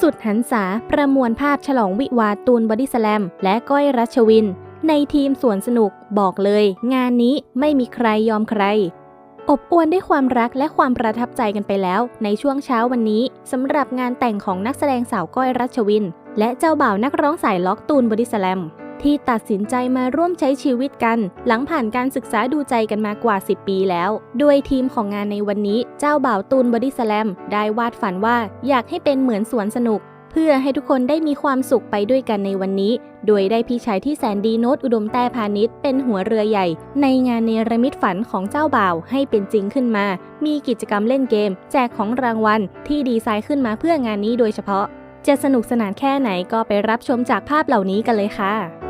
สุดหันษาประมวลภาพฉลองวิวาตูนบอดี้สแลม และก้อยรัชวิน ในทีมสวนสนุกบอกเลย งานนี้ไม่มีใครยอมใคร อบอวลด้วยความรักและความประทับใจกันไปแล้ว ในช่วงเช้าวันนี้สำหรับงานแต่งของนักแสดงสาวก้อยรัชวิน และเจ้าบ่าวนักร้องสายล็อกตูนบอดี้สแลม ที่ตัดสินใจมาร่วมใช้ชีวิตกัน หลังผ่านการศึกษาดูใจกันมากว่า 10 ปีแล้วโดยทีมของงานในวันนี้เจ้าบ่าวตูนบอดี้สแลมได้วาดฝันว่าอยากให้เป็นเหมือนสวนสนุก เพื่อให้ทุกคนได้มีความสุขไปด้วยกันในวันนี้ โดยได้พี่ชายที่แสนดีโนตอุดมแต้พาณิชย์เป็นหัวเรือใหญ่ ในงานเนรมิตฝันของเจ้าบ่าวให้เป็นจริงขึ้นมา มีกิจกรรมเล่นเกม แจกของรางวัลที่ดีไซน์ขึ้นมาเพื่องานนี้โดยเฉพาะจะสนุกสนานแค่ไหนก็ไปรับชมจากภาพเหล่านี้กันเลยค่ะ